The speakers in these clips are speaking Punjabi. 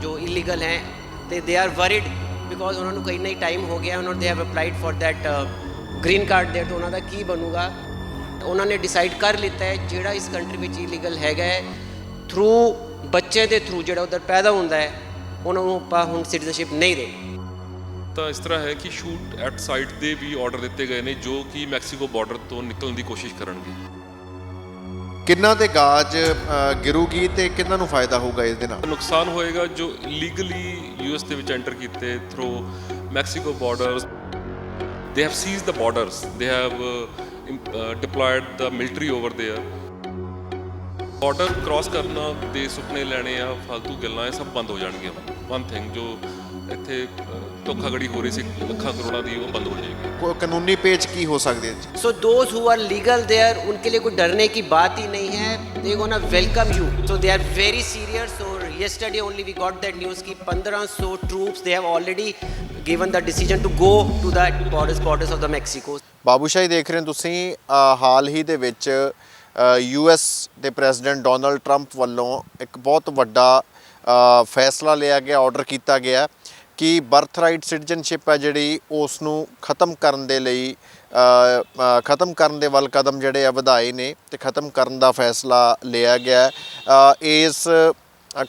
ਜੋ ਇਲੀਗਲ ਹੈ, ਤੇ ਦੇ ਆਰ ਵਰਿਡ ਬਿਕੋਜ਼ ਉਹਨਾਂ ਨੂੰ ਕਈ ਨਹੀਂ ਟਾਈਮ ਹੋ ਗਿਆ, ਉਹਨਾਂ they have applied for that green card there, ਤੋਂ ਉਹਨਾਂ ਦਾ ਕੀ ਬਣੂਗਾ? ਉਹਨਾਂ ਨੇ ਡਿਸਾਈਡ ਕਰ ਲਿੱਤਾ ਹੈ ਜਿਹੜਾ ਇਸ ਕੰਟਰੀ ਵਿੱਚ ਇਲੀਗਲ ਹੈਗਾ ਹੈ ਥਰੂ ਬੱਚੇ ਦੇ ਥਰੂ ਜਿਹੜਾ ਉਧਰ ਪੈਦਾ ਹੁੰਦਾ ਹੈ, ਉਹਨਾਂ ਨੂੰ ਆਪਾਂ ਹੁਣ ਸਿਟੀਜ਼ਨਸ਼ਿਪ ਨਹੀਂ ਦੇ ਤਾਂ ਇਸ ਤਰ੍ਹਾਂ ਹੈ ਕਿ ਸ਼ੂਟ ਐਟ ਸਾਈਟ ਦੇ ਵੀ ਆਰਡਰ ਦਿੱਤੇ ਗਏ ਨੇ, ਜੋ ਕਿ ਮੈਕਸੀਕੋ ਬਾਰਡਰ ਤੋਂ ਨਿਕਲਣ ਦੀ ਕੋਸ਼ਿਸ਼ ਕਰਨਗੇ। ਕਿੰਨਾ ਤੇ ਗਾਜ ਗਿਰੂਗੀ ਤੇ ਕਿੰਨਾ ਨੂੰ ਫਾਇਦਾ ਹੋਊਗਾ ਇਸ ਦੇ ਨਾਲ? ਨੁਕਸਾਨ ਹੋਏਗਾ ਜੋ ਇਲੀਗਲੀ ਯੂ ਯੂਐਸ ਦੇ ਵਿੱਚ ਐਂਟਰ ਕੀਤੇ through Mexico borders they have seized the borders. They have deployed the military over there over there. Border cross ਕਰਨਾ ਦੇ ਸੁਪਨੇ ਲੈਣੇ ਆ ਫालतू ਗੱਲਾਂ, ਇਹ ਸਭ ਬੰਦ ਹੋ ਜਾਣਗੀਆਂ। ਵਨ ਥਿੰਗ ਜੋ ਇੱਥੇ ਧੋਖਾਗੜੀ ਹੋ ਰਹੀ ਸੀ ਲੱਖਾਂ ਕਰੋੜਾਂ ਦੀ ਉਹ ਬੰਦ ਹੋ ਜਾਏਗੀ ਕੋ- ਕਾਨੂੰਨੀ ਪੇਚ ਕੀ ਹੋ ਸਕਦੇ ਜੀ So those who are legal there, उनके लिए कोई डरने की बात ही नहीं है. They gonna welcome you. So they are very serious. So yesterday only we got that news कि 1500 troops they have already given the decision to go to the borders borders of the Mexico. Babushahi ਦੇਖ ਰਹੇ ਹੋ ਤੁਸੀਂ ਅ, ਹਾਲ ਹੀ ਦੇ ਵਿੱਚ ਯੂ ਐਸ ਦੇ ਪ੍ਰੈਜ਼ੀਡੈਂਟ ਡੋਨਲਡ ਟਰੰਪ ਵੱਲੋਂ ਇੱਕ ਬਹੁਤ ਵੱਡਾ ਅ, ਫੈਸਲਾ ਲਿਆ ਗਿਆ ਆਰਡਰ ਕੀਤਾ ਗਿਆ ਕਿ ਬਰਥਰਾਈਟ ਸਿਟੀਜ਼ਨਸ਼ਿਪ ਹੈ ਜਿਹੜੀ ਉਸ ਨੂੰ ਖਤਮ ਕਰਨ ਦੇ ਲਈ ਖਤਮ ਕਰਨ ਦੇ ਵੱਲ ਕਦਮ ਜਿਹੜੇ ਆ ਵਧਾਏ ਨੇ ਤੇ ਖਤਮ ਕਰਨ ਦਾ ਫੈਸਲਾ ਲਿਆ ਗਿਆ ਇਸ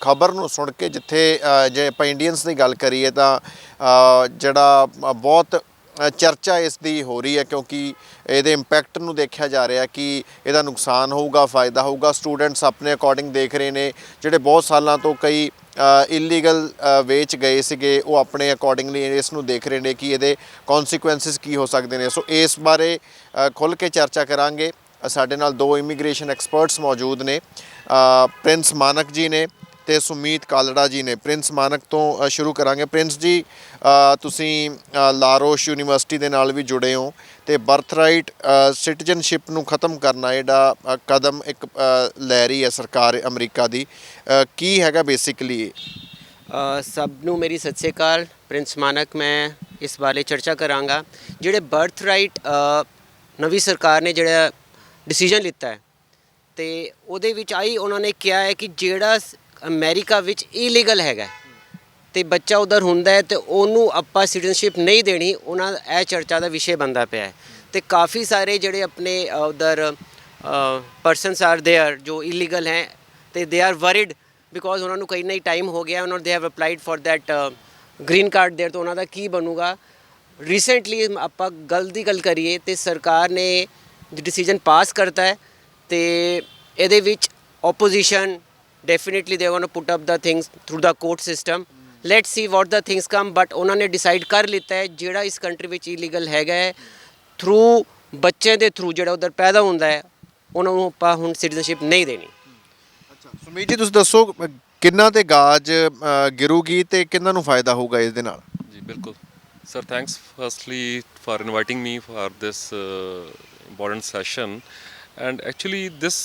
ਖਬਰ ਨੂੰ ਸੁਣ ਕੇ ਜਿੱਥੇ ਜੇ ਆਪਾਂ ਇੰਡੀਅਨਸ ਦੀ ਗੱਲ ਕਰੀਏ ਤਾਂ ਜਿਹੜਾ ਬਹੁਤ ਚਰਚਾ ਇਸ ਦੀ ਹੋ ਰਹੀ ਹੈ ਕਿਉਂਕਿ ਇਹਦੇ ਇੰਪੈਕਟ ਨੂੰ ਦੇਖਿਆ ਜਾ ਰਿਹਾ ਕਿ ਇਹਦਾ ਨੁਕਸਾਨ ਹੋਊਗਾ, ਫਾਇਦਾ ਹੋਊਗਾ। ਸਟੂਡੈਂਟਸ ਆਪਣੇ ਅਕੋਰਡਿੰਗ ਦੇਖ ਰਹੇ ਨੇ, ਜਿਹੜੇ ਬਹੁਤ ਸਾਲਾਂ ਤੋਂ ਕਈ ਇਲੀਗਲ ਵੇ 'ਚ ਗਏ ਸੀਗੇ ਉਹ ਆਪਣੇ ਅਕੋਰਡਿੰਗਲੀ ਇਸ ਨੂੰ ਦੇਖ ਰਹੇ ਨੇ ਕਿ ਇਹਦੇ ਕਨਸੀਕੁਐਂਸਿਸ ਕੀ ਹੋ ਸਕਦੇ ਨੇ। ਸੋ ਇਸ ਬਾਰੇ ਅ, ਖੁੱਲ੍ਹ ਕੇ ਚਰਚਾ ਕਰਾਂਗੇ। ਸਾਡੇ ਨਾਲ ਦੋ ਇਮੀਗ੍ਰੇਸ਼ਨ ਐਕਸਪਰਟਸ ਮੌਜੂਦ ਨੇ। ਪ੍ਰਿੰਸ ਮਾਨਕ ਜੀ ਨੇ ਤੇ ਸੁਮੀਤ ਕਾਲੜਾ ਜੀ ਨੇ। ਪ੍ਰਿੰਸ ਮਾਨਕ ਤੋਂ ਸ਼ੁਰੂ ਕਰਾਂਗੇ। ਪ੍ਰਿੰਸ ਜੀ ਤੁਸੀਂ ਲਾਰੋਸ਼ ਯੂਨੀਵਰਸਿਟੀ ਦੇ ਨਾਲ ਵੀ ਜੁੜੇ ਹੋ। ਤੇ ਬਰਥਰਾਈਟ ਸਿਟੀਜ਼ਨਸ਼ਿਪ ਨੂੰ ਖਤਮ ਕਰਨਾ ਜਿਹੜਾ ਕਦਮ ਇੱਕ ਲੈ ਰਹੀ ਹੈ ਸਰਕਾਰ ਅਮਰੀਕਾ ਦੀ। ਕੀ ਹੈਗਾ ਬੇਸਿਕਲੀ ਸਭ ਨੂੰ ਮੇਰੀ ਸਤਿ ਸ੍ਰੀ ਅਕਾਲ। ਪ੍ਰਿੰਸ ਮਾਨਕ, ਮੈਂ ਇਸ ਬਾਰੇ ਚਰਚਾ ਕਰਾਂਗਾ। ਜਿਹੜੇ ਬਰਥ ਰਾਈਟ ਨਵੀਂ ਸਰਕਾਰ ਨੇ ਜਿਹੜਾ ਡਿਸੀਜਨ ਲਿੱਤਾ ਹੈ, ਤੇ ਉਹਦੇ ਵਿੱਚ ਆਈ, ਉਹਨਾਂ ਨੇ ਕਿਹਾ ਹੈ ਕਿ ਜਿਹੜਾ ਸ- ਅਮਰੀਕਾ ਵਿੱਚ ਇਲੀਗਲ ਹੈਗਾ ਤੇ ਬੱਚਾ ਉਧਰ ਹੁੰਦਾ ਹੈ ਤੇ ਉਹਨੂੰ ਆਪਾਂ ਸਿਟੀਜ਼ਨਸ਼ਿਪ ਨਹੀਂ ਦੇਣੀ, ਉਹਨਾਂ ਇਹ ਚਰਚਾ ਦਾ ਵਿਸ਼ੇ ਬੰਦਾ ਪਿਆ ਹੈ। ਤੇ ਕਾਫੀ ਸਾਰੇ ਜਿਹੜੇ ਆਪਣੇ ਉਧਰ ਪਰਸਨਸ ਆਰ देयर ਜੋ ਇਲੀਗਲ ਹੈ ਤੇ ਦੇ ਆਰ ਵਰਿਡ ਬਿਕੋਜ਼ ਉਹਨਾਂ ਨੂੰ ਕਈ ਨਹੀਂ ਟਾਈਮ ਹੋ ਗਿਆ, ਉਹਨਾਂ they have applied for that green card there ਤੋਂ ਉਹਨਾਂ ਦਾ ਕੀ ਬਣੂਗਾ। ਰੀਸੈਂਟਲੀ ਆਪਾਂ ਗੱਲ ਦੀ ਗੱਲ ਕਰੀਏ ਤੇ ਸਰਕਾਰ ਨੇ ਡਿਸੀਜਨ ਪਾਸ ਕਰਤਾ ਹੈ ਤੇ ਇਹਦੇ ਵਿੱਚ opposition definitely they are going to put up the things through the court system let's see what the things come but ਉਹਨਾਂ ਨੇ ਡਿਸਾਈਡ ਕਰ ਲਿੱਤਾ ਹੈ ਜਿਹੜਾ ਇਸ ਕੰਟਰੀ ਵਿੱਚ ਇਲੀਗਲ ਹੈਗਾ ਹੈ। ਥਰੂ ਬੱਚੇ ਦੇ ਥਰੂ ਜਿਹੜਾ ਉਧਰ ਪੈਦਾ ਹੁੰਦਾ ਹੈ ਉਹਨਾਂ ਨੂੰ ਆਪਾਂ ਹੁਣ ਸਿਟੀਜ਼ਨਸ਼ਿਪ ਨਹੀਂ ਦੇਣੀ। ਅੱਛਾ ਸੁਮੀਤ ਜੀ ਤੁਸੀਂ ਦੱਸੋ ਕਿੰਨਾ ਤੇ ਗਾਜ ਗਿਰੂਗੀ ਤੇ ਕਿੰਨਾ ਨੂੰ ਫਾਇਦਾ ਹੋਊਗਾ ਇਸ ਦੇ ਨਾਲ? ਜੀ ਬਿਲਕੁਲ। Sir thanks firstly for inviting me for this important session and actually this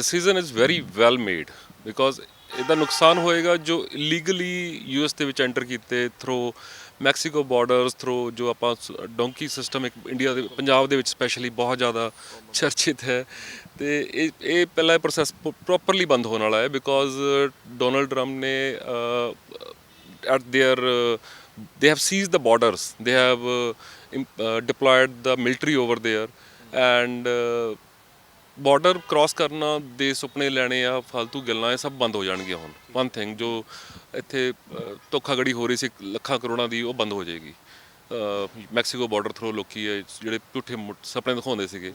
decision is very well made because ਇਹਦਾ ਨੁਕਸਾਨ ਹੋਏਗਾ ਜੋ ਇਲੀਗਲੀ ਯੂਐਸ ਦੇ ਵਿੱਚ ਐਂਟਰ ਕੀਤੇ ਥਰੂ ਮੈਕਸੀਕੋ ਬਾਰਡਰਸ ਥਰੂ ਜੋ ਆਪਾਂ ਡੋਂਕੀ ਸਿਸਟਮ ਇੱਕ ਇੰਡੀਆ ਦੇ ਪੰਜਾਬ ਦੇ ਵਿੱਚ ਸਪੈਸ਼ਲੀ ਬਹੁਤ ਜ਼ਿਆਦਾ ਚਰਚਿਤ ਹੈ। ਤੇ ਇਹ ਇਹ ਪਹਿਲਾ ਪ੍ਰੋਸੈਸ ਪ੍ਰੋਪਰਲੀ ਬੰਦ ਹੋਣ ਵਾਲਾ ਹੈ ਬਿਕੋਜ਼ ਡੋਨਲਡ ਟਰੰਪ ਨੇ at at their uh, they have seized the borders. They have uh, imp- uh, deployed the military over there and uh, border cross ਕਰਨਾ ਦੇ ਸੁਪਨੇ ਲੈਣੇ ਆ ਫालतू ਗੱਲਾਂ ਇਹ ਸਭ ਬੰਦ ਹੋ ਜਾਣਗੀਆਂ ਹੁਣ। ਵਨ ਥਿੰਗ ਜੋ ਇੱਥੇ ਅਹ, ਧੋਖਾਗੜੀ ਹੋ ਰਹੀ ਸੀ ਲੱਖਾਂ ਕਰੋੜਾਂ ਦੀ ਉਹ ਬੰਦ ਹੋ ਜਾਏਗੀ। ਮੈਕਸੀਕੋ ਬਾਰਡਰ ਥਰੂ ਲੋਕੀ ਇਹ ਜਿਹੜੇ ਝੂਠੇ ਮੁ- ਸੁਪਨੇ ਦਿਖਾਉਂਦੇ ਸੀਗੇ।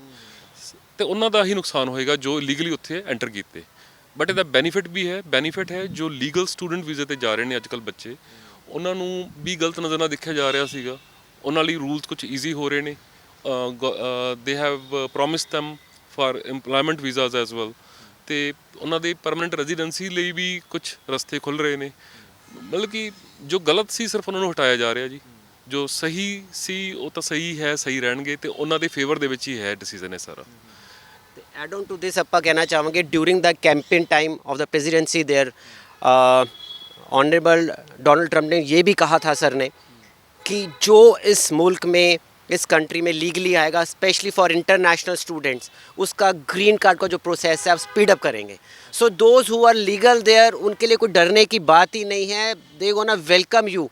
ਤੇ ਉਹਨਾਂ ਦਾ ਹੀ ਨੁਕਸਾਨ ਹੋਏਗਾ ਜੋ ਲੀਗਲੀ ਉੱਥੇ ਐਂਟਰ ਕੀਤੇ। ਬਟ ਇਹਦਾ ਬੈਨੀਫਿਟ ਵੀ ਹੈ ਬੈਨੀਫਿਟ ਹੈ ਜੋ ਲੀਗਲ ਸਟੂਡੈਂਟ ਵੀਜ਼ੇ ਤੇ ਜਾ ਰਹੇ ਨੇ ਅੱਜਕੱਲ ਬੱਚੇ। ਉਹਨਾਂ ਨੂੰ ਵੀ ਗਲਤ ਨਜ਼ਰ ਨਾਲ ਦੇਖਿਆ ਜਾ ਰਿਹਾ ਸੀਗਾ। ਉਹਨਾਂ ਲਈ ਰੂਲਸ ਕੁਝ ਈਜ਼ੀ ਹੋ ਰਹੇ ਨੇ। They have promised them for EMPLOYMENT visas as well ਤੇ ਉਹਨਾਂ ਦੇ ਪਰਮਨੈਂਟ ਰੈਜ਼ੀਡੈਂਸੀ ਲਈ ਵੀ ਕੁਝ ਰਸਤੇ ਖੁੱਲ ਰਹੇ ਨੇ ਮਤਲਬ ਕਿ ਜੋ ਗਲਤ ਸੀ ਸਿਰਫ ਉਹਨਾਂ ਨੂੰ ਹਟਾਇਆ ਜਾ ਰਿਹਾ ਜੀ ਜੋ ਸਹੀ ਸੀ ਉਹ ਤਾਂ ਸਹੀ ਹੈ ਸਹੀ ਰਹਿਣਗੇ ਤੇ ਉਹਨਾਂ ਦੇ ਫੇਵਰ ਦੇ ਵਿੱਚ ਹੀ ਹੈ ਡਿਸੀਜਨ ਇਹ ਸਾਰਾ ਐਡ ਔਨ ਟੂ ਦਿਸ ਆਪਾਂ ਕਹਿਣਾ ਚਾਹਾਂਗੇ during the campaign time of the presidency there honourable Donald Trump ने ये भी कहा था सर ने कि जो इस मुल्क में इस कंट्री में लीगली आएगा स्पेशली फॉर इंटरनेशनल स्टूडेंट्स उसका ग्रीन कार्ड का जो प्रोसेस है आप स्पीड अप करेंगे. So those who are legal there उनके लिए कोई डरने की बात ही नहीं है. दे गोना वेलकम यू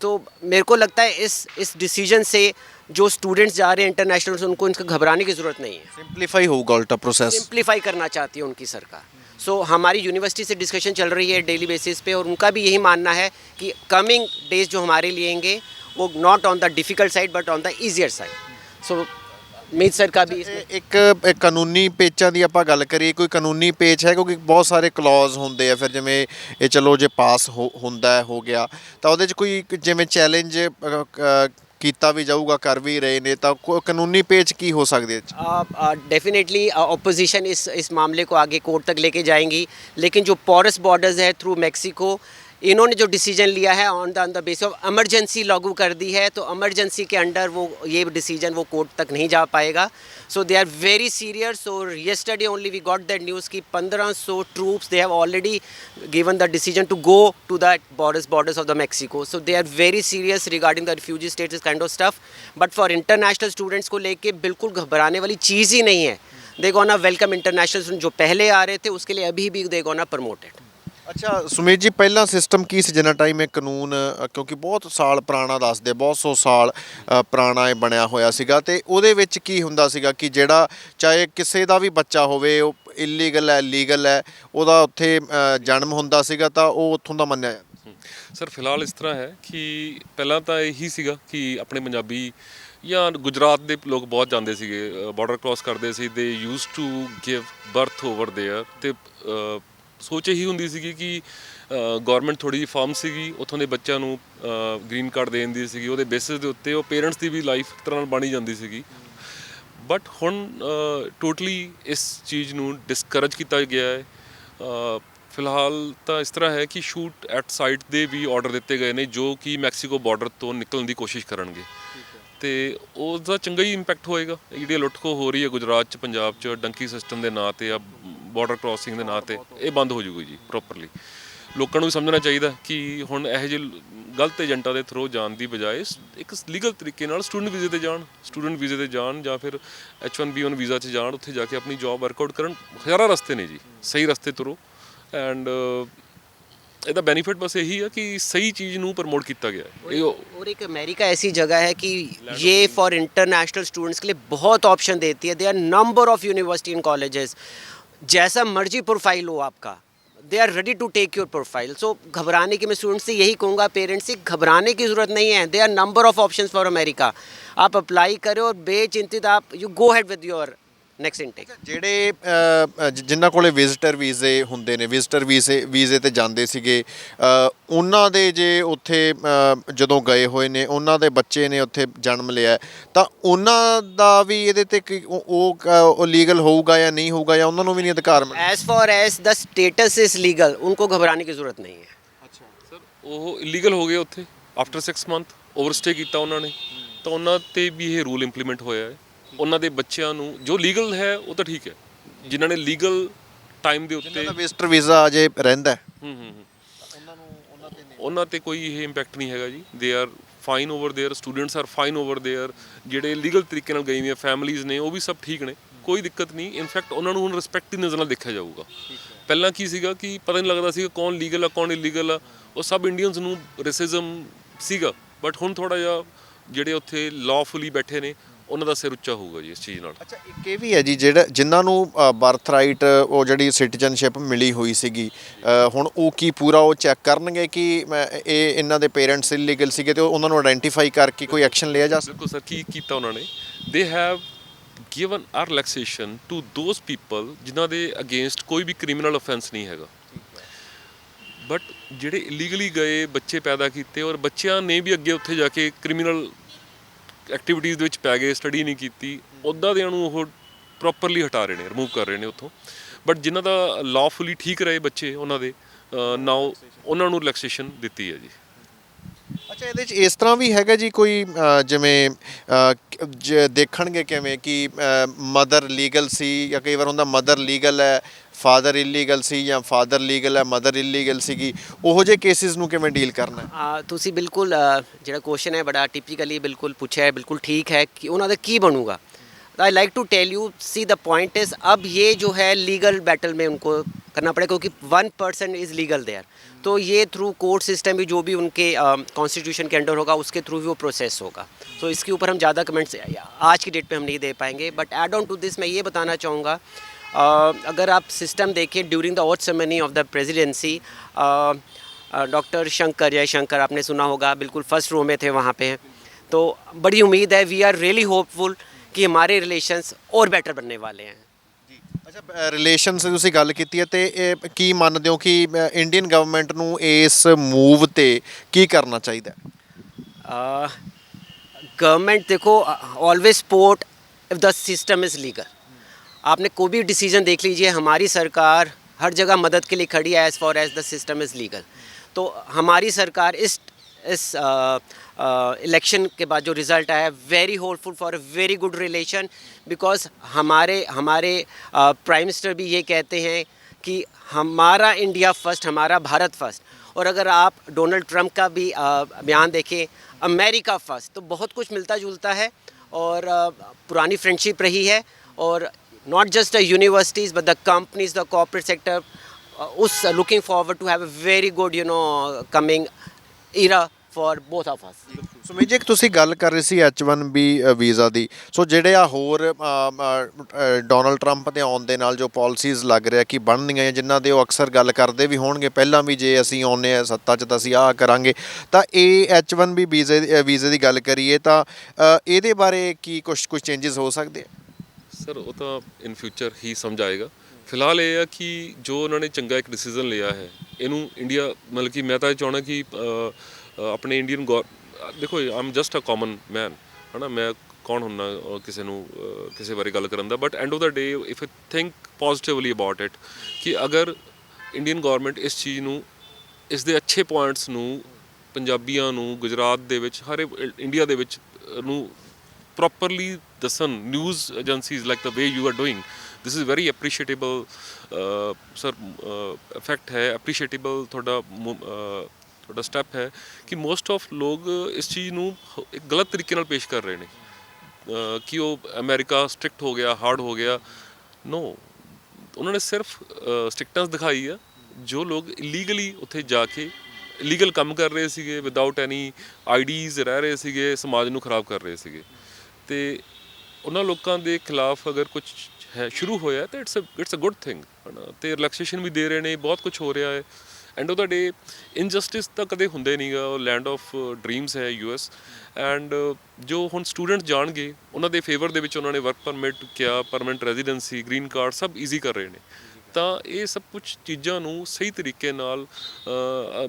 तो मेरे को लगता है इस इस डिसीज़न से जो स्टूडेंट्स जा रहे हैं इंटरनेशनल से उनको इनका घबराने की ज़रूरत नहीं है. सिंप्लीफाई होगा उल्टा प्रोसेस सिंप्लीफाई करना चाहती है उनकी सरकार. सो so, हमारी यूनिवर्सिटी से डिस्कशन चल रही है डेली बेसिस पे और उनका भी यही मानना है कि कमिंग डेज़ जो हमारे लिएँगे वो not on the difficult side but on the easier side so Meet sir का भी इसमें ਇਹ ਇੱਕ ਇੱਕ ਕਾਨੂੰਨੀ ਪੇਚਾਂ ਦੀ ਆਪਾਂ ਗੱਲ ਕਰੀਏ ਕੋਈ ਕਾਨੂੰਨੀ ਪੇਚ ਹੈ ਕਿਉਂਕਿ ਬਹੁਤ ਸਾਰੇ ਕਲੌਜ਼ ਹੁੰਦੇ ਆ ਫਿਰ ਜਿਵੇਂ ਇਹ ਚਲੋ ਜੇ ਪਾਸ ਹੁੰਦਾ ਹੈ, ਹੋ ਗਿਆ ਤਾਂ ਉਹਦੇ 'ਚ ਕੋਈ ਇੱਕ ਜਿਵੇਂ ਚੈਲੰਜ ਕੀਤਾ ਵੀ ਜਾਊਗਾ ਕਰ ਵੀ ਰਹੇ ਨੇ ਤਾਂ ਕੋਈ ਕਾਨੂੰਨੀ ਪੇਚ ਕੀ ਹੋ ਸਕਦੇ ਇਹ 'ਚ डेफिनेटली ऑपोजिशन इस इस मामले को आगे कोर्ट तक लेके जाएंगी लेकिन जो पॉरस बॉर्डर्स है थ्रू मैक्सिको इन्होंने जो डिसीज़न लिया है on the on the base of emergency लागू कर दी है तो एमरजेंसी के अंडर वो, ये डिसीज़न वो कोर्ट तक नहीं जा पाएगा। So they are very serious और yesterday only we got that news कि 1500 troops they have already given the decision to go to the borders of the the so they are very serious regarding the refugee state status kind of stuff. But for international students को लेके बिल्कुल घबराने वाली चीज़ ही नहीं है। दे गोना वेलकम इंटरनेशनल जो पहले आ रहे थे, उसके लिए अभी भी दे गोना प्रमोटेड ਅੱਛਾ ਸੁਮੇਸ਼ ਜੀ ਪਹਿਲਾਂ ਸਿਸਟਮ ਕੀ ਸੀ ਜਿੰਨਾ ਟਾਈਮ ਇਹ ਕਾਨੂੰਨ ਅ, ਕਿਉਂਕਿ ਬਹੁਤ ਸਾਲ ਪੁਰਾਣਾ ਦੱਸਦੇ ਬਹੁਤ ਸੌ ਸਾਲ ਅ, ਪੁਰਾਣਾ ਇਹ ਬਣਿਆ ਹੋਇਆ ਸੀਗਾ ਤੇ ਉਹਦੇ ਵਿੱਚ ਕੀ ਹੁੰਦਾ ਸੀਗਾ ਕਿ ਜਿਹੜਾ ਚਾਹੇ ਕਿਸੇ ਦਾ ਵੀ ਬੱਚਾ ਹੋਵੇ ਉਹ ਇਲੀਗਲ ਹੈ ਲੀਗਲ ਹੈ ਉਹਦਾ ਉੱਥੇ ਅ, ਜਨਮ ਹੁੰਦਾ ਸੀਗਾ ਤਾਂ ਉਹ ਉੱਥੋਂ ਦਾ ਮੰਨਿਆ ਜਾਂਦਾ ਸਰ ਫਿਲਹਾਲ ਇਸ ਤਰ੍ਹਾਂ ਹੈ ਕਿ ਪਹਿਲਾਂ ਤਾਂ ਇਹੀ ਸੀਗਾ ਕਿ ਆਪਣੇ ਪੰਜਾਬੀ ਜਾਂ ਗੁਜਰਾਤ ਦੇ ਲੋਕ ਬਹੁਤ ਜਾਂਦੇ ਸੀਗੇ ਬਾਰਡਰ ਕ੍ਰਾਸ ਕਰਦੇ ਸੀ ਦੇ use to give birth over there ਤੇ ਅ, ਸੋਚ ਇਹੀ ਹੁੰਦੀ ਸੀਗੀ ਕਿ ਗਵਰਨਮੈਂਟ ਥੋੜੀ ਜਿਹੀ ਫਾਰਮ ਸੀਗੀ ਉੱਥੋਂ ਦੇ ਬੱਚਿਆਂ ਨੂੰ ਗ੍ਰੀਨ ਕਾਰਡ ਦੇਣ ਦੀ ਸੀਗੀ ਉਹਦੇ ਬੇਸਿਸ ਦੇ ਉੱਤੇ ਉਹ ਪੇਰੈਂਟਸ ਦੀ ਵੀ ਲਾਈਫ ਇੱਕ ਤਰ੍ਹਾਂ ਨਾਲ ਬਣੀ ਜਾਂਦੀ ਸੀਗੀ। ਬਟ ਹੁਣ ਟੋਟਲੀ ਇਸ ਚੀਜ਼ ਨੂੰ ਡਿਸਕਰੇਜ ਕੀਤਾ ਗਿਆ ਹੈ। ਫਿਲਹਾਲ ਤਾਂ ਇਸ ਤਰ੍ਹਾਂ ਹੈ ਕਿ ਸ਼ੂਟ ਐਟ ਸਾਈਟ ਦੇ ਵੀ ਆਰਡਰ ਦਿੱਤੇ ਗਏ ਨੇ ਜੋ ਕਿ ਮੈਕਸੀਕੋ ਬਾਰਡਰ ਤੋਂ ਨਿਕਲਣ ਦੀ ਕੋਸ਼ਿਸ਼ ਕਰਨਗੇ। ਤੇ ਉਸ ਦਾ ਚੰਗਾ ਹੀ ਇੰਪੈਕਟ ਹੋਏਗਾ। ਜਿਹੜੀ ਲੁੱਟਖੋ ਹੋ ਰਹੀ ਹੈ ਗੁਜਰਾਤ ਚ ਪੰਜਾਬ ਚ ਡੰਕੀ ਸਿਸਟਮ ਦੇ ਨਾਂ ਤੇ ਆ ਬਾਰਡਰ ਕ੍ਰਾਸਿੰਗ ਦੇ ਨਾਂ ਤੇ ਇਹ ਬੰਦ ਹੋ ਜਾਊਗੀ ਜੀ ਪ੍ਰੋਪਰਲੀ ਲੋਕਾਂ ਨੂੰ ਵੀ ਸਮਝਣਾ ਚਾਹੀਦਾ ਕਿ ਹੁਣ ਇਹੋ ਜਿਹੇ ਗਲਤ ਏਜੰਟਾਂ ਦੇ ਥਰੂ ਜਾਣ ਦੀ ਬਜਾਏ ਸ- ਇੱਕ ਲੀਗਲ ਤਰੀਕੇ ਨਾਲ ਸਟੂਡੈਂਟ ਵੀਜ਼ੇ ਤੇ ਜਾਣ ਸਟੂਡੈਂਟ ਵੀਜ਼ੇ ਤੇ ਜਾਣ ਜਾਂ ਫਿਰ H1B1 ਵੀਜ਼ਾ 'ਚ ਜਾਣ ਉੱਥੇ ਜਾ ਕੇ ਆਪਣੀ ਜੌਬ ਵਰਕਆਊਟ ਕਰਨ ਹਜ਼ਾਰਾਂ ਰਸਤੇ ਨੇ ਜੀ ਸਹੀ ਰਸਤੇ ਤੁਰੋ ਐਂਡ ਇਹਦਾ ਬੈਨੀਫਿਟ ਬਸ ਇਹੀ ਆ ਕਿ ਸਹੀ ਚੀਜ਼ ਨੂੰ ਪ੍ਰਮੋਟ ਕੀਤਾ ਗਿਆ ਹੈ ਇਹ ਉਹ- और एक अमेरिका ऐसी जगह है कि ये फॉर इंटरनेशनल स्टूडेंट्स के लिए बहुत ऑप्शन देती है they are number of university and colleges जैसा मर्ज़ी प्रोफ़ाइल हो आपका। They are ready to take your profile so घबराने की मैं स्टूडेंट से यही कहूँगा पेरेंट्स से घबराने की ज़रूरत नहीं है। They are number of option for America आप अप्लाई करें और बेचिंतित आप you go head with your next intake ਜਿਹੜੇ ਜਿਨ੍ਹਾਂ ਕੋਲੇ ਵਿਜ਼ਟਰ ਵੀਜ਼ੇ ਹੁੰਦੇ ਨੇ ਵਿਜ਼ਿਟਰ ਵੀਜ਼ੇ ਵੀਜ਼ੇ ਤੇ ਜਾਂਦੇ ਸੀਗੇ ਉਹਨਾਂ ਦੇ ਜੇ ਉੱਥੇ ਜਦੋਂ ਗਏ ਹੋਏ ਨੇ ਉਹਨਾਂ ਦੇ ਬੱਚੇ ਨੇ ਉੱਥੇ ਜਨਮ ਲਿਆ ਤਾਂ ਉਹਨਾਂ ਦਾ ਵੀ ਇਹਦੇ ਤੇ ਉਹ ਲੀਗਲ ਹੋਊਗਾ ਜਾਂ ਨਹੀਂ ਹੋਊਗਾ ਜਾਂ ਉਹਨਾਂ ਨੂੰ ਵੀ ਨਹੀਂ ਅਧਿਕਾਰ ਮਿਲਦਾ as far as the status is legal ਉਨਕੋ ਘਬਰਾਣੇ ਦੀ ਜ਼ਰੂਰਤ ਨਹੀਂ ਹੈ। ਉਹ ਇਲੀਗਲ ਹੋ ਗਏ ਉੱਥੇ ਆਫਟਰ 6 ਮੰਥ ਓਵਰਸਟੇ ਕੀਤਾ ਉਹਨਾਂ ਨੇ ਤਾਂ ਉਹਨਾਂ ਤੇ ਵੀ ਇਹ ਰੂਲ ਇੰਪਲੀਮੈਂਟ ਹੋਇਆ ਹੈ? ਉਹਨਾਂ ਦੇ ਬੱਚਿਆਂ ਨੂੰ ਜੋ ਲੀਗਲ ਹੈ ਉਹ ਤਾਂ ਠੀਕ ਹੈ ਜਿਨ੍ਹਾਂ ਨੇ ਲੀਗਲ ਟਾਈਮ ਦੇ ਉੱਤੇ ਜਿਨ੍ਹਾਂ ਦਾ ਵਿਜ਼ਿਟਰ ਵੀਜ਼ਾ ਅਜੇ ਰਹਿੰਦਾ ਹੈ ਹੂੰ ਹੂੰ ਹੂੰ ਉਹਨਾਂ ਤੇ ਕੋਈ ਇਹ ਇੰਪੈਕਟ ਨਹੀਂ ਹੈਗਾ ਜੀ they are fine over there students are fine over there ਜਿਹੜੇ ਲੀਗਲ ਤਰੀਕੇ ਨਾਲ ਗਈ ਹੋਈਆਂ ਫੈਮਿਲੀਆਂ ਨੇ ਉਹ ਵੀ ਸਭ ਠੀਕ ਨੇ ਕੋਈ ਦਿੱਕਤ ਨਹੀਂ ਇਨਫੈਕਟ ਉਹਨਾਂ ਨੂੰ ਹੁਣ ਰਿਸਪੈਕਟ ਦੀ ਨਜ਼ਰ ਨਾਲ ਦੇਖਿਆ ਜਾਊਗਾ ਪਹਿਲਾਂ ਕੀ ਸੀਗਾ ਕਿ ਪਤਾ ਨਹੀਂ ਲੱਗਦਾ ਸੀ ਕੌਣ ਲੀਗਲ ਆ ਕੌਣ ਇਲੀਗਲ ਆ ਉਹ ਸਭ ਇੰਡੀਅਨਸ ਨੂੰ ਰੇਸਿਜ਼ਮ ਸੀਗਾ ਬਟ ਹੁਣ ਥੋੜਾ ਜਿਹਾ ਜਿਹੜੇ ਉੱਥੇ ਲਾਫੁਲੀ ਬੈਠੇ ਨੇ ਉਹਨਾਂ ਦਾ ਸਿਰ ਉੱਚਾ ਹੋਊਗਾ ਜੀ ਇਸ ਚੀਜ਼ ਨਾਲ। ਅੱਛਾ ਇੱਕ ਇਹ ਵੀ ਹੈ ਜੀ ਜਿਹੜਾ ਜਿਨ੍ਹਾਂ ਨੂੰ ਬਰਥ ਰਾਈਟ ਉਹ ਜਿਹੜੀ ਸਿਟੀਜ਼ਨਸ਼ਿਪ ਮਿਲੀ ਹੋਈ ਸੀਗੀ ਹੁਣ ਉਹ ਕੀ ਪੂਰਾ ਉਹ ਚੈੱਕ ਕਰਨਗੇ ਕਿ ਇਹ ਇਹਨਾਂ ਦੇ ਪੇਰੈਂਟਸ ਇਲੀਗਲ ਸੀਗੇ ਤੇ ਉਹਨਾਂ ਨੂੰ ਆਇਡੈਂਟੀਫਾਈ ਕਰਕੇ ਕੋਈ ਐਕਸ਼ਨ ਲਿਆ ਜਾ ਸਕਦਾ? ਬਿਲਕੁਲ ਸਰ ਕੀ ਕੀਤਾ ਉਹਨਾਂ ਨੇ। They have given a relaxation to those people ਜਿਨ੍ਹਾਂ ਦੇ ਅਗੇਂਸਟ ਕੋਈ ਵੀ ਕ੍ਰਿਮੀਨਲ ਅਫੈਂਸ ਨਹੀਂ ਹੈਗਾ। ਬਟ ਜਿਹੜੇ ਇਲੀਗਲੀ ਗਏ ਬੱਚੇ ਪੈਦਾ ਕੀਤੇ ਔਰ ਬੱਚਿਆਂ ਨੇ ਵੀ ਅੱਗੇ ਉੱਥੇ ਜਾ ਕੇ ਕ੍ਰਿਮੀਨਲ ਐਕਟੀਵਿਟੀਜ਼ ਦੇ ਵਿੱਚ ਪੈ ਗਏ ਸਟੱਡੀ ਨਹੀਂ ਕੀਤੀ ਉੱਦਾਂ ਦੇ ਨੂੰ ਉਹ ਪ੍ਰੋਪਰਲੀ ਹਟਾ ਰਹੇ ਨੇ ਰਿਮੂਵ ਕਰ ਰਹੇ ਨੇ ਉੱਥੋਂ। ਬਟ ਜਿਨ੍ਹਾਂ ਦਾ ਲਾਫੁਲੀ ਠੀਕ ਰਹੇ ਬੱਚੇ, ਉਹਨਾਂ ਦੇ ਨਾਓ ਉਹਨਾਂ ਨੂੰ ਰਿਲੈਕਸੇਸ਼ਨ ਦਿੱਤੀ ਹੈ ਜੀ। ਅੱਛਾ ਇਹਦੇ 'ਚ ਇਸ ਤਰ੍ਹਾਂ ਵੀ ਹੈਗਾ ਜੀ ਕੋਈ ਜਿਵੇਂ ਦੇਖਣਗੇ ਕਿਵੇਂ ਕਿ ਮਦਰ ਲੀਗਲ ਸੀ ਜਾਂ ਕਈ ਵਾਰ ਹੁੰਦਾ ਮਦਰ ਲੀਗਲ ਹੈ ਫਾਦਰ ਇਲੀਗਲ ਸੀ ਜਾਂ ਫਾਦਰ ਲੀਗਲ ਹੈ ਮਦਰ ਇਲੀਗਲ ਸੀਗੀ, ਉਹੋ ਜਿਹੇ ਕੇਸਿਸ ਨੂੰ ਕਿਵੇਂ ਡੀਲ ਕਰਨਾ? ਤੁਸੀਂ ਬਿਲਕੁਲ ਜਿਹੜਾ ਕੁਐਸਚਨ ਹੈ ਬੜਾ ਟਿਪੀਕਲੀ ਬਿਲਕੁਲ ਪੁੱਛਿਆ ਹੈ ਬਿਲकुल ठीक है कि ਉਹਨਾਂ ਦਾ ਕੀ ਬਣੂਗਾ। I like to tell you see the point is अब ये जो है लीगल बैटल में उनको करना पड़ेगा क्योंकि one person is legal there तो ये थ्रू कोर्ट सिस्टम भी जो भी उनके कॉन्स्टिट्यूशन के अंडर होगा उसके थ्रू भी वो प्रोसेस होगा। तो so, इसके ऊपर हम ज़्यादा कमेंट्स आज की डेट पे हम नहीं दे पाएँगे। But add on to this मैं ये बताना चाहूँगा अ, अगर आप सिस्टम देखें during the oath ceremony of the presidency doctor Shankar Jaishankar आपने सुना होगा बिल्कुल फ़र्स्ट रो में थे वहाँ पे। तो बड़ी उम्मीद है वी आर रियली होपफुल कि हमारे रिलेशंस और बेटर बनने वाले हैं। ਅੱਛਾ ਰਿਲੇਸ਼ਨਸ ਦੀ ਤੁਸੀਂ ਗੱਲ ਕੀਤੀ ਹੈ ਤੇ ਇਹ ਕੀ ਮੰਨਦੇ ਹੋ ਕਿ ਇੰਡੀਅਨ ਗਵਰਨਮੈਂਟ ਨੂੰ ਇਸ ਮੂਵ ਤੇ ਕੀ ਕਰਨਾ ਚਾਹੀਦਾ ਹੈ गवर्नमेंट देखो always support if the system is legal आपने कोई भी डिसीजन देख लीजिए हमारी सरकार हर जगह मदद के लिए खड़ी है as far as the system is legal तो हमारी सरकार इस इस इलेक्शन के बाद जो रिज़ल्ट आया very hopeful for a very good relation because हमारे हमारे प्राइम मिनिस्टर भी ये कहते हैं कि हमारा इंडिया फ़र्स्ट हमारा भारत फ़र्स्ट और अगर आप डोनाल्ड ट्रंप का भी बयान देखें अमेरिका फ़र्स्ट तो बहुत कुछ मिलता जुलता है और पुरानी फ्रेंडशिप रही है और not just the universities but the companies the corporate sector is looking forward to have a very good you know coming era for both of us. Sumit ji ਇੱਕ ਤੁਸੀਂ ਗੱਲ ਕਰ ਰਹੇ ਸੀ H1B ਵੀਜ਼ਾ ਦੀ। ਸੋ ਜਿਹੜੇ ਆ ਹੋਰ ਡੋਨਲਡ ਟਰੰਪ ਦੇ ਆਉਣ ਦੇ ਨਾਲ ਜੋ ਪਾਲਿਸੀਜ਼ ਲੱਗ ਰਿਹਾ ਕਿ ਬਣਨੀਆਂ ਹੈ ਜਿਨ੍ਹਾਂ ਦੇ ਉਹ ਅਕਸਰ ਗੱਲ ਕਰਦੇ ਵੀ ਹੋਣਗੇ ਪਹਿਲਾਂ ਵੀ ਜੇ ਅਸੀਂ ਆਉਨੇ ਆ ਸੱਤਾ 'ਚ ਤਾਂ ਅਸੀਂ ਆਹ ਕਰਾਂਗੇ। ਤਾਂ ਇਹ H1B ਵੀਜ਼ੇ ਵੀਜ਼ੇ ਦੀ ਗੱਲ ਕਰੀਏ ਤਾਂ ਇਹਦੇ ਬਾਰੇ ਕੀ ਕੁਝ ਕੁਝ ਚੇਂਜਸ ਹੋ ਸਕਦੇ ਆ? ਸਰ ਉਹ ਤਾਂ ਇਨ ਫਿਊਚਰ ਹੀ ਸਮਝ ਆਏਗਾ। ਫਿਲਹਾਲ ਇਹ ਆ ਕਿ ਜੋ ਉਹਨਾਂ ਨੇ ਚੰਗਾ ਇੱਕ ਡਿਸੀਜਨ ਲਿਆ ਹੈ, ਇਹਨੂੰ ਇੰਡੀਆ ਮਤਲਬ ਕਿ ਮੈਂ ਤਾਂ ਇਹ ਚਾਹਣਾ ਕਿ ਆਪਣੇ ਇੰਡੀਅਨ ਗੌਰ ਦੇਖੋ ਆਮ ਜਸਟ ਅ ਕਾਮਨ ਮੈਨ ਹਨਾ, ਮੈਂ ਕੌਣ ਹੁੰਨਾ ਕਿਸੇ ਨੂੰ ਕਿਸੇ ਬਾਰੇ ਗੱਲ ਕਰਨ ਦਾ but end of the day if you think positively about it ਕਿ ਅਗਰ ਇੰਡੀਅਨ ਗਵਰਨਮੈਂਟ ਇਸ ਚੀਜ਼ ਨੂੰ, ਇਸ ਦੇ ਅੱਛੇ ਪੁਆਇੰਟਸ ਨੂੰ, ਪੰਜਾਬੀਆਂ ਨੂੰ, ਗੁਜਰਾਤ ਦੇ ਵਿੱਚ, ਹਰ ਇੰਡੀਆ ਦੇ ਵਿੱਚ ਨੂੰ properly ਦੱਸਣ news agencies like the way you are doing this is very appreciable uh, sir uh, effect ਹੈ appreciable ਤੁਹਾਡਾ ਮੁ- ਅਹ, ਤੁਹਾਡਾ ਸਟੈਪ ਹੈ ਕਿ ਮੋਸਟ ਆਫ ਲੋਕ ਇਸ ਚੀਜ਼ ਨੂੰ ਇੱਕ ਗਲਤ ਤਰੀਕੇ ਨਾਲ ਪੇਸ਼ ਕਰ ਰਹੇ ਨੇ ਕਿ ਉਹ ਅਮਰੀਕਾ ਸਟ੍ਰਿਕਟ ਹੋ ਗਿਆ ਹਾਰਡ ਹੋ ਗਿਆ ਨੋ ਉਹਨਾਂ ਨੇ ਸਿਰਫ ਸਟ੍ਰਿਕਟਨੈਸ ਦਿਖਾਈ ਆ ਜੋ ਲੋਕ ਇਲੀਗਲੀ ਉੱਥੇ ਜਾ ਕੇ ਇਲੀਗਲ ਕੰਮ ਕਰ ਰਹੇ ਸੀਗੇ ਵਿਦਆਊਟ ਐਨੀ ਆਈਡੀਜ਼ ਰਹਿ ਰਹੇ ਸੀਗੇ ਸਮਾਜ ਨੂੰ ਖਰਾਬ ਕਰ ਰਹੇ ਸੀਗੇ ਤੇ ਉਹਨਾਂ ਲੋਕਾਂ ਦੇ ਖਿਲਾਫ ਅਗਰ ਕੁਝ ਹੈ, ਸ਼ੁਰੂ ਹੋਇਆ ਤਾਂ it's a it's a good thing ਹਨਾ? ਤੇ ਰਿਲੈਕਸੇਸ਼ਨ ਵੀ ਦੇ ਰਹੇ ਨੇ, ਬਹੁਤ ਕੁਝ ਹੋ ਰਿਹਾ ਹੈ। End of the day injustice ਤਾਂ ਕਦੇ ਹੁੰਦੇ ਨਹੀਂਗਾ ਉਹ ਲੈਂਡ ਆਫ ਡ੍ਰੀਮਸ ਹੈ ਯੂਐਸ ਐਂਡ ਜੋ ਹੁਣ ਸਟੂਡੈਂਟ ਜਾਣਗੇ, ਉਹਨਾਂ ਦੇ ਫੇਵਰ ਦੇ ਵਿੱਚ ਉਹਨਾਂ ਨੇ ਵਰਕ ਪਰਮਿਟ ਕਿਹਾ ਪਰਮਨੈਂਟ ਰੈਜ਼ੀਡੈਂਸੀ ਗ੍ਰੀਨ ਕਾਰਡ ਸਭ ਈਜ਼ੀ ਕਰ ਰਹੇ ਨੇ। ਤਾਂ ਇਹ ਸਭ ਕੁਝ ਚੀਜ਼ਾਂ ਨੂੰ ਸਹੀ ਤਰੀਕੇ ਨਾਲ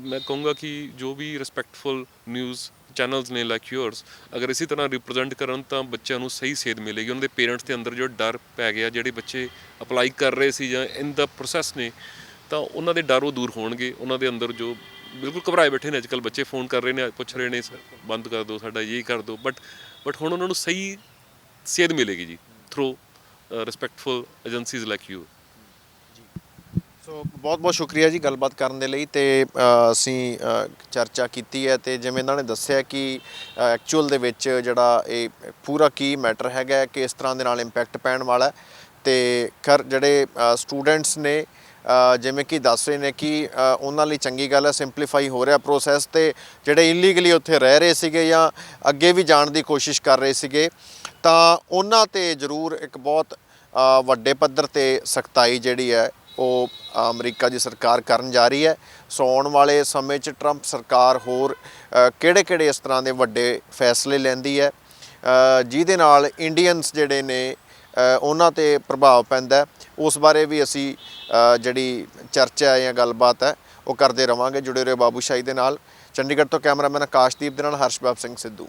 ਮੈਂ ਕਹੂੰਗਾ ਕਿ ਜੋ ਵੀ ਰਿਸਪੈਕਟਫੁਲ ਨਿਊਜ਼ ਚੈਨਲਸ ਨੇ ਲਾਈਕ ਯੂਅਰਸ ਅਗਰ ਇਸੇ ਤਰ੍ਹਾਂ ਰਿਪਰੈਜ਼ੈਂਟ ਕਰਨ ਤਾਂ ਬੱਚਿਆਂ ਨੂੰ ਸਹੀ ਸੇਧ ਮਿਲੇਗੀ। ਉਹਨਾਂ ਦੇ ਪੇਰੈਂਟਸ ਦੇ ਅੰਦਰ ਜੋ ਡਰ ਪੈ ਗਿਆ, ਜਿਹੜੇ ਬੱਚੇ ਅਪਲਾਈ ਕਰ ਰਹੇ ਸੀ ਜਾਂ ਇਨ ਦਾ ਪ੍ਰੋਸੈਸ ਨੇ, ਤਾਂ ਉਹਨਾਂ ਦੇ ਡਰ ਉਹ ਦੂਰ ਹੋਣਗੇ। ਉਹਨਾਂ ਦੇ ਅੰਦਰ ਜੋ ਬਿਲਕੁਲ ਘਬਰਾਏ ਬੈਠੇ ਨੇ ਅੱਜਕੱਲ ਬੱਚੇ ਫੋਨ ਕਰ ਰਹੇ ਨੇ ਪੁੱਛ ਰਹੇ ਨੇ ਬੰਦ ਕਰ ਦਿਓ, ਸਾਡਾ ਇਹ ਕਰ ਦਿਓ। ਬਟ ਬਟ ਹੁਣ ਉਹਨਾਂ ਨੂੰ ਸਹੀ ਸੇਧ ਮਿਲੇਗੀ ਜੀ through respectful agencies like you so ਬਹੁਤ ਬਹੁਤ ਸ਼ੁਕਰੀਆ ਜੀ ਗੱਲਬਾਤ ਕਰਨ ਦੇ ਲਈ ਤੇ ਅਸੀਂ ਚਰਚਾ ਕੀਤੀ ਹੈ ਤੇ ਜਿਵੇਂ ਇਹਨਾਂ ਨੇ ਦੱਸਿਆ ਕਿ ਐਕਚੁਅਲ ਦੇ ਵਿੱਚ ਜਿਹੜਾ ਇਹ ਪੂਰਾ ਕੀ ਮੈਟਰ ਹੈਗਾ ਹੈ ਕਿ ਇਸ ਤਰ੍ਹਾਂ ਦੇ ਨਾਲ ਇੰਪੈਕਟ ਪੈਣ ਵਾਲਾ ਹੈ ਤੇ ਖਰ ਜਿਹੜੇ ਸਟੂਡੈਂਟਸ ਨੇ ਜਿਵੇਂ ਕਿ ਦੱਸ ਰਹੇ ਨੇ ਕਿ ਉਹਨਾਂ ਲਈ ਚੰਗੀ ਗੱਲ ਹੈ ਸਿੰਪਲੀਫਾਈ ਹੋ ਰਿਹਾ ਪ੍ਰੋਸੈਸ ਤੇ ਜਿਹੜੇ ਇਲੀਗਲੀ ਉੱਥੇ ਰਹਿ ਰਹੇ ਸੀਗੇ ਜਾਂ ਅੱਗੇ ਵੀ ਜਾਣ ਦੀ ਕੋਸ਼ਿਸ਼ ਕਰ ਰਹੇ ਸੀਗੇ, ਤਾਂ ਉਹਨਾਂ ਤੇ ਜ਼ਰੂਰ ਇੱਕ ਬਹੁਤ ਵੱਡੇ ਪੱਧਰ ਤੇ ਸਖਤਾਈ ਜਿਹੜੀ ਹੈ, ਉਹ ਅਮਰੀਕਾ ਦੀ ਸਰਕਾਰ ਕਰਨ ਜਾ ਰਹੀ ਹੈ। ਸੋ ਆਉਣ ਵਾਲੇ ਸਮੇਂ 'ਚ ਟਰੰਪ ਸਰਕਾਰ ਹੋਰ ਕਿਹੜੇ-ਕਿਹੜੇ ਇਸ ਤਰ੍ਹਾਂ ਦੇ ਵੱਡੇ ਫੈਸਲੇ ਲੈਂਦੀ ਹੈ? ਜਿਹਦੇ ਨਾਲ ਇੰਡੀਅਨਸ ਜਿਹੜੇ ਨੇ ਉਹਨਾਂ ਤੇ ਪ੍ਰਭਾਵ ਪੈਂਦਾ ਉਸ ਬਾਰੇ ਵੀ ਅਸੀਂ ਜਿਹੜੀ ਚਰਚਾ ਜਾਂ ਗੱਲਬਾਤ ਹੈ, ਉਹ ਕਰਦੇ ਰਵਾਂਗੇ। ਜੁੜੇ ਰਹੋ ਬਾਬੂ ਸ਼ਾਹੀ ਦੇ ਨਾਲ। ਚੰਡੀਗੜ੍ਹ ਤੋਂ ਕੈਮਰਾਮੈਨ ਆਕਾਸ਼ਦੀਪ ਦੇ ਨਾਲ ਹਰਸ਼ਬਾਬ ਸਿੰਘ ਸਿੱਧੂ।